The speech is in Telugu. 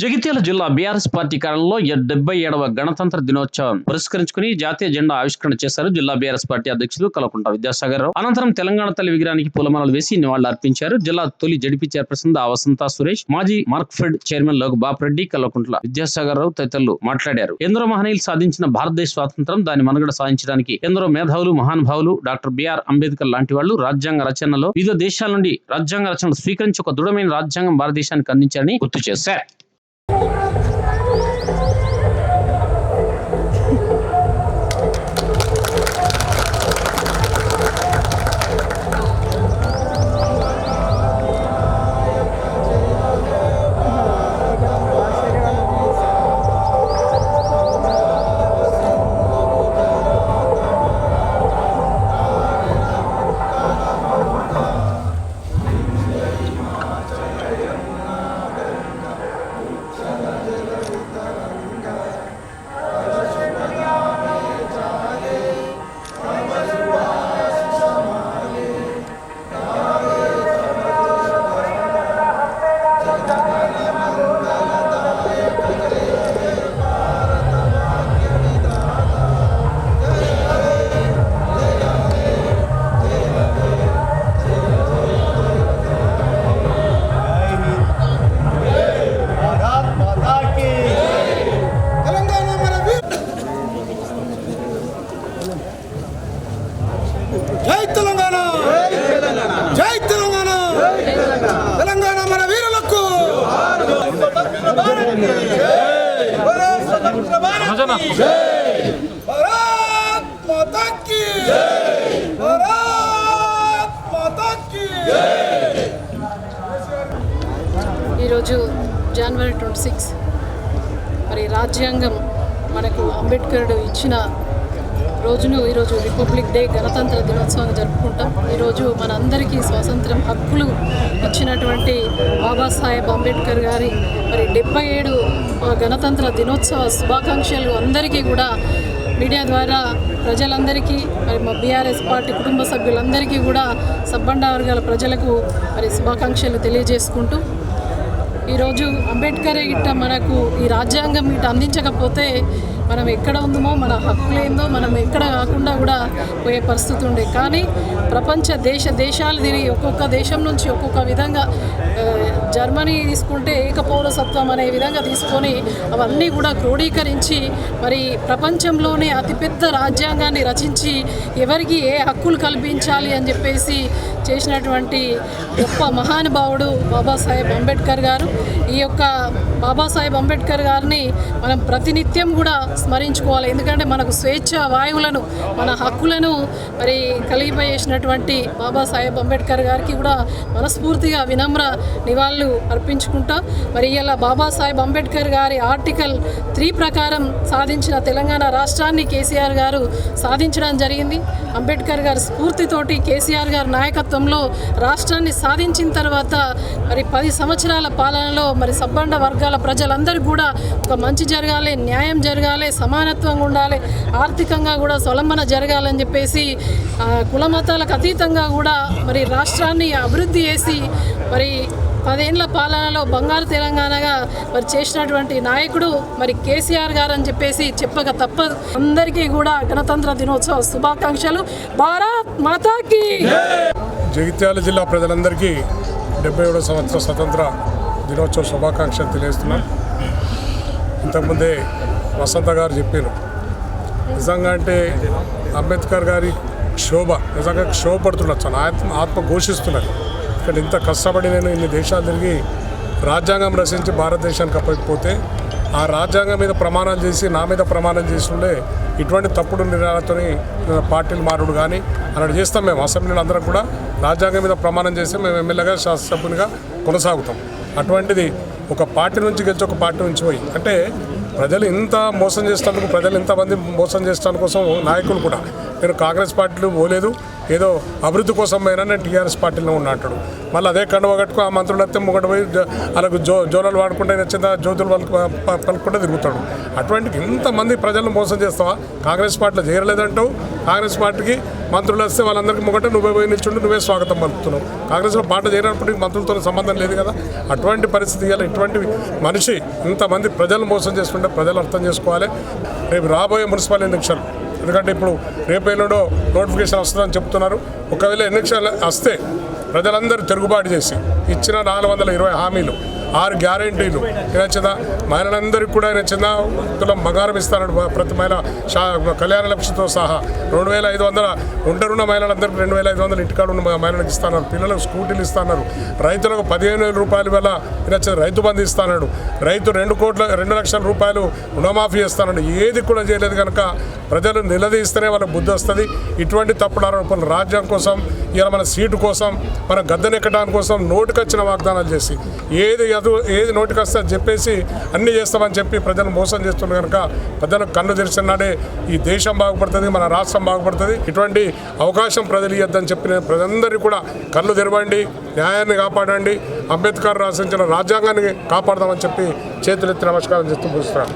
జగిత్యాల జిల్లా బీఆర్ఎస్ పార్టీ కార్యాలయంలో డెబ్బై ఏడవ గణతంత్ర దినోత్సవం పురస్కరించుకుని జాతీయ జెండా ఆవిష్కరణ చేశారు జిల్లా బీఆర్ఎస్ పార్టీ అధ్యక్షులు కలకుంట విద్యాసాగర్ రావు. అనంతరం తెలంగాణ తల్లి విగ్రహానికి పూలమాలలు వేసి నివాళులు అర్పించారు జిల్లా తొలి జడిపి చైర్పర్సన్ దా వసంత సురేష్ మాజీ మార్క్ఫెడ్ చైర్మన్ లోక్ బాపిరెడ్డి కలకుంట్ల విద్యాసాగర్ రావు తదితరులు మాట్లాడారు. ఎందరో మహనీయులు సాధించిన భారతదేశ స్వాతంత్రం దాని మనుగడ సాధించడానికి ఎందరో మేధావులు మహానుభావులు డాక్టర్ బిఆర్ అంబేద్కర్ లాంటి వాళ్ళు రాజ్యాంగ రచనలో వివిధ దేశాల నుండి రాజ్యాంగ రచనలు స్వీకరించి ఒక దృఢమైన రాజ్యాంగం భారతదేశానికి అందించారని గుర్తు చేశారు. you. కీ ఈరోజు జనవరి ట్వంటీ సిక్స్ మరి రాజ్యాంగం మనకు అంబేద్కరుడు ఇచ్చిన రోజును ఈరోజు రిపబ్లిక్ డే గణతంత్ర దినోత్సవంగా జరుపుకుంటాం. ఈరోజు మనందరికీ స్వాతంత్రం హక్కులు ఇచ్చినటువంటి బాబాసాహెబ్ అంబేద్కర్ గారి మరి డెబ్బై ఏడు గణతంత్ర దినోత్సవ శుభాకాంక్షలు అందరికీ కూడా మీడియా ద్వారా ప్రజలందరికీ మరి మా బీఆర్ఎస్ పార్టీ కుటుంబ సభ్యులందరికీ కూడా సబ్బండ వర్గాల ప్రజలకు మరి శుభాకాంక్షలు తెలియజేసుకుంటూ ఈరోజు అంబేద్కర్ ఇట్ట మనకు ఈ రాజ్యాంగం ఇట్ట అందించకపోతే మనం ఎక్కడ ఉందమో మన హక్కులేందో మనం ఎక్కడ కాకుండా కూడా పోయే పరిస్థితి ఉండే. కానీ ప్రపంచ దేశ దేశాలు తిరిగి ఒక్కొక్క దేశం నుంచి ఒక్కొక్క విధంగా జర్మనీ తీసుకుంటే ఏకపౌరసత్వం అనే విధంగా తీసుకొని అవన్నీ కూడా క్రోడీకరించి మరి ప్రపంచంలోనే అతిపెద్ద రాజ్యాంగాన్ని రచించి ఎవరికి ఏ హక్కులు కల్పించాలి అని చెప్పేసి చేసినటువంటి గొప్ప మహానుభావుడు బాబాసాహెబ్ అంబేద్కర్ గారు. ఈ యొక్క బాబాసాహెబ్ అంబేద్కర్ గారిని మనం ప్రతినిత్యం కూడా స్మరించుకోవాలి. ఎందుకంటే మనకు స్వేచ్ఛ వాయువులను మన హక్కులను మరి కలిగిపోయేసినటువంటి బాబాసాహెబ్ అంబేద్కర్ గారికి కూడా మనస్ఫూర్తిగా వినమ్ర నివాళులు అర్పించుకుంటా మరి ఇలా బాబాసాహెబ్ అంబేద్కర్ గారి ఆర్టికల్ త్రీ ప్రకారం సాధించిన తెలంగాణ రాష్ట్రాన్ని కేసీఆర్ గారు సాధించడం జరిగింది. అంబేద్కర్ గారి స్ఫూర్తితోటి కేసీఆర్ గారి నాయకత్వంలో రాష్ట్రాన్ని సాధించిన తర్వాత మరి పది సంవత్సరాల పాలనలో మరి సబ్బండ వర్గాల ప్రజలందరికీ కూడా ఒక మంచి జరగాలి న్యాయం జరగాలి సమానత్వంగా ఉండాలి ఆర్థికంగా కూడా స్వలంబన జరగాలని చెప్పేసి కులమతాలకు కుల మతాలకు అతీతంగా కూడా మరి రాష్ట్రాన్ని అభివృద్ధి చేసి మరి పదేళ్ళ పాలనలో బంగారు తెలంగాణగా మరి చేసినటువంటి నాయకుడు మరి కేసీఆర్ గారు అని చెప్పేసి చెప్పక తప్పదు. అందరికీ కూడా గణతంత్ర దినోత్సవ శుభాకాంక్షలు. భారత్ మాతాకి! జగిత్యాల జిల్లా ప్రజలందరికీ డెబ్బై ఏడో సంవత్సర స్వతంత్ర దినోత్సవ శుభాకాంక్షలు తెలియజేస్తున్నాను ఇంతకుముందే వసంత గారు చెప్పారు. నిజంగా అంటే అంబేద్కర్ గారి క్షోభ నిజంగా క్షోభపడుతున్నారు. చాలా ఆత్మ ఆత్మ ఘోషిస్తున్నారు. ఇక్కడ ఇంత కష్టపడి నేను ఇన్ని దేశాలు తిరిగి రాజ్యాంగం రచించి భారతదేశానికి అప్పకపోతే ఆ రాజ్యాంగం మీద ప్రమాణం చేసి నా మీద ప్రమాణం చేస్తుండే ఇటువంటి తప్పుడు నిర్ణయాలతో పార్టీలు మారుడు కానీ అలాంటి చేస్తాం మేము. అసెంబ్లీలో అందరం కూడా రాజ్యాంగం మీద ప్రమాణం చేసి మేము ఎమ్మెల్యేగా శాసనసభ్యునిగా కొనసాగుతాం. అటువంటిది ఒక పార్టీ నుంచి గెలిచి ఒక పార్టీ నుంచి పోయి. అంటే ప్రజలు ఇంత మోసం చేస్తాను ప్రజలు ఇంతమంది మోసం చేస్తాను కోసం నాయకులు కూడా నేను కాంగ్రెస్ పార్టీలో పోలేదు ఏదో అభివృద్ధి కోసం పోయినా నేను టీఆర్ఎస్ పార్టీలో ఉన్నా అంటాడు. మళ్ళీ అదే కండువ కట్టుకో ఆ మంత్రులు అయితే ముంగట పోయి జో- అలాగ జో జోలలు వాడుకుంటే నచ్చిందా జ్యోతులు వాళ్ళు పలుకుంటే తిరుగుతాడు. అటువంటి ఇంతమంది ప్రజలను మోసం చేస్తావా? కాంగ్రెస్ పార్టీలో చేరలేదంటావు? కాంగ్రెస్ పార్టీకి మంత్రులు వస్తే వాళ్ళందరికీ మొగట నువ్వే పోయి నిల్చుండి నువ్వే స్వాగతం పలుకుతున్నావు. కాంగ్రెస్లో పాట చేరినప్పుడు మంత్రులతో సంబంధం లేదు కదా. అటువంటి పరిస్థితి ఇవ్వాలి ఇటువంటి మనిషి ఇంతమంది ప్రజలు మోసం చేస్తుంటే ప్రజలు అర్థం చేసుకోవాలి. రేపు రాబోయే మున్సిపల్ ఎన్నికలు. ఎందుకంటే ఇప్పుడు రేపు ఎల్లుండో నోటిఫికేషన్ వస్తుందని చెప్తున్నారు. ఒకవేళ ఎన్నికలు వస్తే ప్రజలందరూ తిరుగుబాటు చేసి ఇచ్చిన నాలుగు వందల ఇరవై హామీలు ఆరు గ్యారంటీలు. నచ్చిందా మహిళలందరికీ కూడా నచ్చిందా తులం బంగారం ఇస్తానడు ప్రతి మహిళ షా కళ్యాణ లక్ష్యంతో సహా. రెండు వేల ఐదు వందల ఉంటరున్న మహిళలందరికీ రెండు వేల ఐదు వందలు ఇంటికాడ ఉన్న మహిళలకు ఇస్తాన్నారు పిల్లలకు స్కూటీలు ఇస్తున్నారు రైతులకు పదిహేను వేల రూపాయల వల్ల నచ్చింది రైతు బంధు ఇస్తున్నాడు రైతు రెండు కోట్ల రెండు లక్షల రూపాయలు రుణమాఫీ చేస్తాడు ఏది కూడా చేయలేదు కనుక ప్రజలు నిలదీస్తేనే వాళ్ళకి బుద్ధి వస్తుంది. ఇటువంటి తప్పుడు ఆరోపణలు రాజ్యం కోసం ఇలా మన సీటు కోసం మన గద్దెనెక్కడానికి కోసం నోటుకొచ్చిన వాగ్దానాలు చేసి ఏది చదువు ఏది నోటికొస్తే అది చెప్పేసి అన్నీ చేస్తామని చెప్పి ప్రజలు మోసం చేస్తున్నారు కనుక ప్రజలకు కన్ను తెరిచినాడే ఈ దేశం బాగుపడుతుంది మన రాష్ట్రం బాగుపడుతుంది. ఇటువంటి అవకాశం ప్రజలు ఇవ్వద్దని చెప్పి ప్రజలందరికీ కూడా కళ్ళు తెరవండి న్యాయాన్ని కాపాడండి. అంబేద్కర్ రాసించిన రాజ్యాంగాన్ని కాపాడదామని చెప్పి చేతులెత్తి నమస్కారం చేస్తూ పూస్తున్నాను